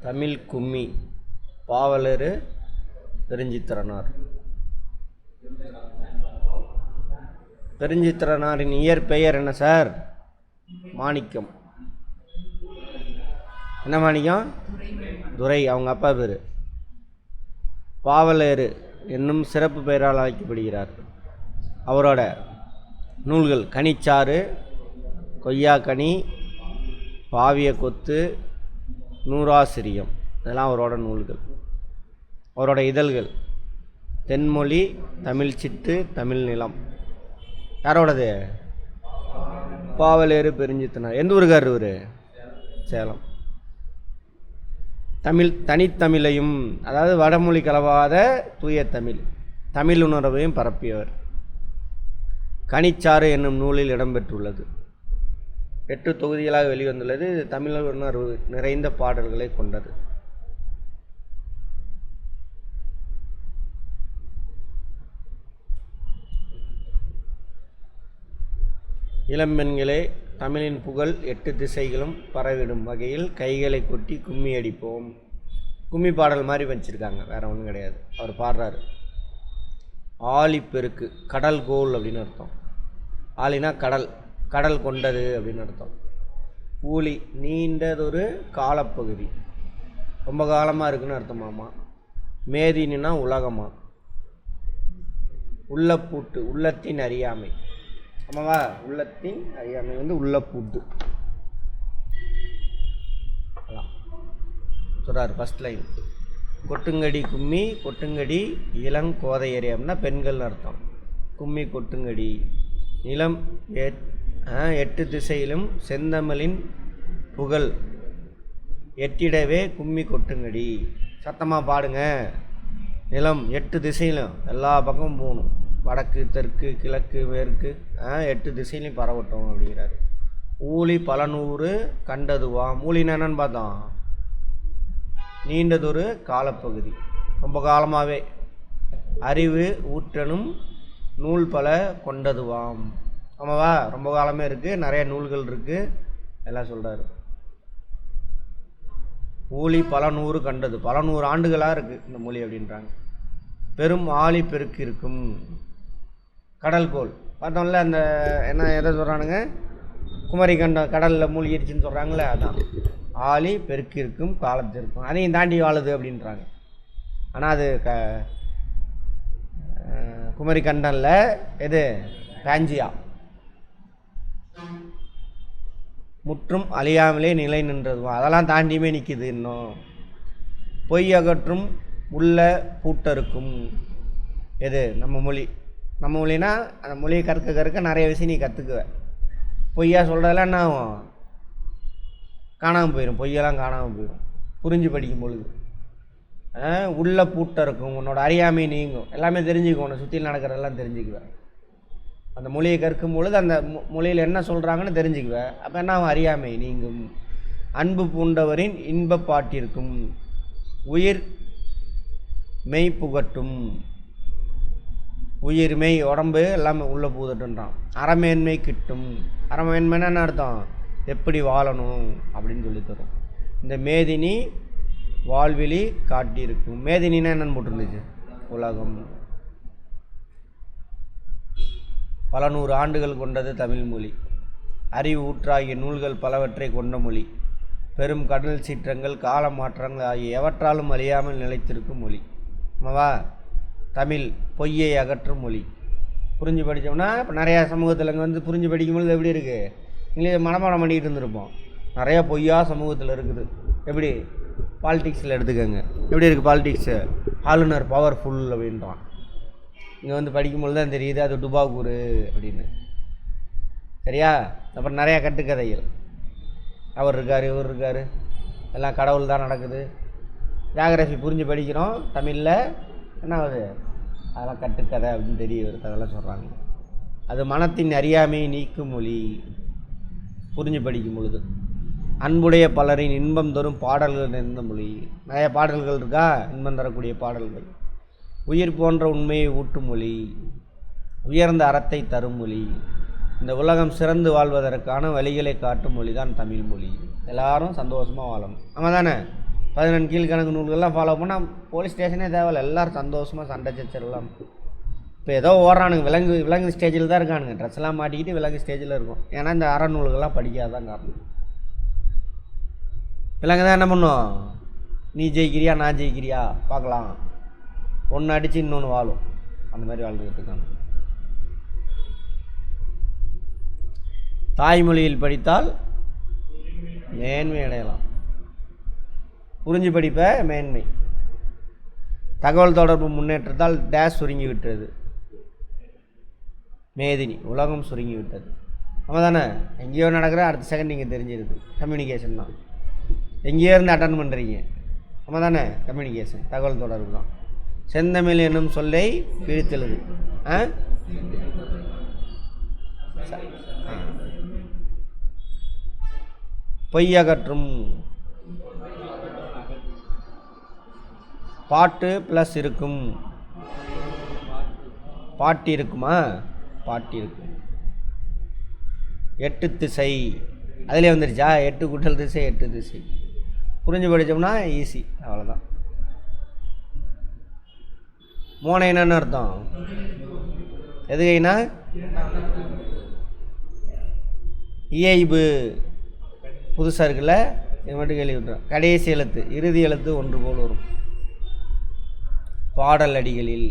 தமிழ் கும்மி பாவலரு பெருஞ்சித்திரனார் பெருஞ்சித்திரனாரின் இயற்பெயர் என்ன சார்? மாணிக்கம். என்ன மாணிக்கம்? துரை. அவங்க அப்பா பேர். பாவலேறு என்னும் சிறப்பு பெயரால் அழைக்கப்படுகிறார். அவரோட நூல்கள் கனிச்சாறு கொய்யாக்கனி பாவிய கொத்து நூறாசிரியம். இதெல்லாம் அவரோட நூல்கள். அவரோட இதழ்கள். தென்மொழி தமிழ் சிட்டு தமிழ் நிலம். யாரோடது? பாவலேறு பெருஞ்சித்தனார். எந்த ஊருக்கார் இவர்? சேலம். தமிழ் தனித்தமிழையும் அதாவது வடமொழி கலவாத தூய தமிழ். தமிழ் உணர்வையும் பரப்பியவர். கனிச்சாறு என்னும் நூலில் இடம்பெற்றுள்ளது எட்டு தொகுதிகளாக வெளிவந்துள்ளது. தமிழர் உணர்வு நிறைந்த பாடல்களை கொண்டது. இளம்பெண்களே தமிழின் புகழ் எட்டு திசைகளும் பரவிடும் வகையில் கைகளை கொட்டி கும்மி அடிப்போம். கும்மி பாடல் மாதிரி வச்சுருக்காங்க. வேறு ஒன்றும் கிடையாது. அவர் பாடுறாரு. ஆழிப்பெருக்கு கடல் கோல் அப்படின்னு அர்த்தம். ஆலினா கடல். கடல் கொண்டது அப்படின்னு அர்த்தம். ஊழி நீண்டதொரு காலப்பகுதி. ரொம்ப காலமாக இருக்குன்னு அர்த்தமாமா மேதினா உலகமா? உள்ளப்பூட்டு உள்ளத்தின் அறியாமை. ஆமாவா? உள்ளத்தின் அறியாமை வந்து உள்ளப்பூட்டு. சொல்கிறார் ஃபஸ்ட் லைன் கொட்டுங்கடி கும்மி கொட்டுங்கடி இளங்கோதையரி அப்படின்னா பெண்கள்னு அர்த்தம். கும்மி கொட்டுங்கடி. நிலம் ஏ எட்டு திசையிலும் செந்தமிழின் புகழ். எட்டிடவே கும்மி கொட்டுங்கடி. சத்தமாக பாடுங்க. நிலம் எட்டு திசையிலும் எல்லா பக்கமும் போகணும். வடக்கு தெற்கு கிழக்கு மேற்கு ஆ, எட்டு திசையிலையும் பரவட்டும் அப்படிங்கிறாரு. ஊழி பல நூறு கண்டதுவாம் ஊழினா என்னன்னு பார்த்தோம். நீண்டதொரு காலப்பகுதி. ரொம்ப காலமாகவே அறிவு ஊற்றனும் நூல் பல கொண்டதுவாம். ஆமாவா? ரொம்ப காலமே இருக்குது நிறைய நூல்கள் இருக்குது எல்லாம் சொல்கிறாரு ஊழி பல நூறு கண்டது. பல நூறு ஆண்டுகளாக இருக்குது இந்த மொழி அப்படின்றாங்க. பெரும் ஆழி பெருக்கு இருக்கும். கடல்கோள் பார்த்தோம்ல அந்த என்ன எதை சொல்கிறானுங்க குமரி கண்டம் கடலில் மூழ்கிடுச்சின்னு சொல்கிறாங்களே அதான். ஆழி பெருக்கு இருக்கும் காலத்திற்கும் அதையும் தாண்டி வாழுது அப்படின்றாங்க. ஆனால் அது க அஹ், குமரி கண்டனில் எது? பேஞ்சியா. முற்றும் அழியாமலே நிலை நின்றது அதெல்லாம் தாண்டியுமே நிற்கிது இன்னும். பொய் அகற்றும் உள்ள பூட்டருக்கும் எது? நம்ம மொழி. நம்ம மொழினா அந்த மொழியை கற்க கற்க நிறைய விஷயம் நீ கற்றுக்குவ பொய்யா சொல்கிறதெல்லாம் என்ன ஆகும்? காணாமல் போயிடும் பொய்யெல்லாம் காணாமல் போயிடும் புரிஞ்சு படிக்கும் பொழுது. ஆ, உள்ள பூட்டை இருக்கும் உன்னோட அறியாமை நீங்கும். எல்லாமே தெரிஞ்சுக்கும். உன்னை சுற்றி நடக்கிறதெல்லாம் தெரிஞ்சுக்குவேன் அந்த மொழியை கற்கும் பொழுது அந்த மொ- மொழியில் என்ன சொல்கிறாங்கன்னு தெரிஞ்சுக்குவேன். அப்போ என்ன அறியாமை. நீங்கும். அன்பு பூண்டவரின் இன்பப் பாட்டிற்கும் உயிர் மெய் புகட்டும். உயிர் மெய் உடம்பு எல்லாமே உள்ளே பூதட்டுன்றான் அறமேன்மை கிட்டும். அறமேன்மைன்னா என்ன அர்த்தம்? எப்படி வாழணும் அப்படின்னு சொல்லி தரும். இந்த மேதினி வாழ்வெளி காட்டியிருக்கும். மேதினின்னா என்னென்னு போட்டுருந்துச்சு? உலகம். பல நூறு ஆண்டுகள் கொண்டது தமிழ் மொழி. அறிவு ஊற்றாகிய நூல்கள் பலவற்றை கொண்ட மொழி. பெரும் கடல் சீற்றங்கள் கால மாற்றங்கள் ஆகிய எவற்றாலும் அழியாமல் நிலைத்திருக்கும் மொழி. ஆமாவா தமிழ் பொய்யை அகற்றும் மொழி. புரிஞ்சு படித்தோம்னா இப்போ நிறையா சமூகத்தில் இங்கே வந்து புரிஞ்சு படிக்கும்பொழுது எப்படி இருக்குது இங்கிலீஷ் மனப்பாடம் பண்ணிக்கிட்டு இருந்திருப்போம். நிறையா பொய்யா சமூகத்தில் இருக்குது. எப்படி? பாலிடிக்ஸில் எடுத்துக்கோங்க. எப்படி இருக்குது பாலிடிக்ஸு ஆளுநர் பவர்ஃபுல் அப்படின்றான். இங்கே வந்து படிக்கும்பொழுது தான் தெரியுது அது டுபாகூர் அப்படின்னு. சரியா? அப்புறம் நிறையா கட்டுக்கதைகள். அவர் இருக்கார் இவர் இருக்கார். எல்லாம் கடவுள் தான் நடக்குது. ஜாகிரஃபி புரிஞ்சு படிக்கிறோம். தமிழில் என்ன ஆகுது அதெல்லாம் கட்டுக்கதை அப்படின்னு தெரிய வருது அதெல்லாம் சொல்கிறாங்க அது மனத்தின் அறியாமையை நீக்கும் மொழி புரிஞ்சு படிக்கும் பொழுது. அன்புடைய பலரின் இன்பம் தரும் பாடல்கள் நிறைந்த மொழி. நிறைய பாடல்கள் இருக்கா? இன்பம் தரக்கூடிய பாடல்கள். உயிர் போன்ற உண்மையை ஊட்டும் மொழி உயர்ந்த அறத்தை தரும் மொழி இந்த உலகம் சிறந்து வாழ்வதற்கான வழிகளை காட்டும் மொழி தான் தமிழ் மொழி. எல்லாரும் சந்தோஷமாக வாழணும். நம்ம தானே பதினெண்டு கீழ்கணக்கு நூல்கள்லாம் ஃபாலோ பண்ணால் போலீஸ் ஸ்டேஷனே தேவையில்ல. எல்லாரும் சந்தோஷமாக சண்டை சச்சரலாம் இப்போ ஏதோ ஓடுறானுங்க. விலங்கு விலங்கு ஸ்டேஜில் தான் இருக்கானுங்க. ட்ரெஸ்லாம் மாட்டிக்கிட்டு விலங்கு ஸ்டேஜில் இருக்கும். ஏன்னா இந்த அறநூல்கள்லாம் படிக்காதான் காரணம். விலங்கு தான் என்ன பண்ணும்? நீ ஜெயிக்கிறியா நான் ஜெயிக்கிறியா? பார்க்கலாம். ஒன்று அடித்து இன்னொன்று வாழும். அந்த மாதிரி வாழ்ந்துக்கிட்டு இருக்காங்க தாய்மொழியில் படித்தால் மேன்மை அடையலாம். புரிஞ்சு படிப்ப மேன்மை. தகவல் தொடர்பு முன்னேற்றத்தால் டேஷ் சுருங்கி விட்டது. மேதினி உலகம் சுருங்கி விட்டது. நம்ம தானே? எங்கேயோ நடக்கிற அடுத்த செகண்ட் நீங்கள் தெரிஞ்சிருது. கம்யூனிகேஷன் தான். எங்கேயோ இருந்து அட்டன் பண்ணுறீங்க நம்ம தானே? கம்யூனிகேஷன் தகவல் தொடர்பு தான். செந்தமிழ் என்னும் சொல்லை பிரித்தெழுது ஆ? ச- பாட்டு ப்ளஸ் இருக்கும். பாட்டி இருக்குமா? பாட்டி இருக்கும் எட்டு திசை. அதிலே வந்துருச்சா? எட்டு குட்டல் திசை எட்டு திசை. புரிஞ்சு படித்தோம்னா ஈஸி அவ்வளோதான் மோனைன்னு அர்த்தம்? எதுகைனா இயைபு. புதுசாக இருக்குல்ல? இது மட்டும் கேள்வி விட்டுறோம் கடைசி எழுத்து இறுதி எழுத்து ஒன்று போல் வரும். பாடல் அடிகளில்.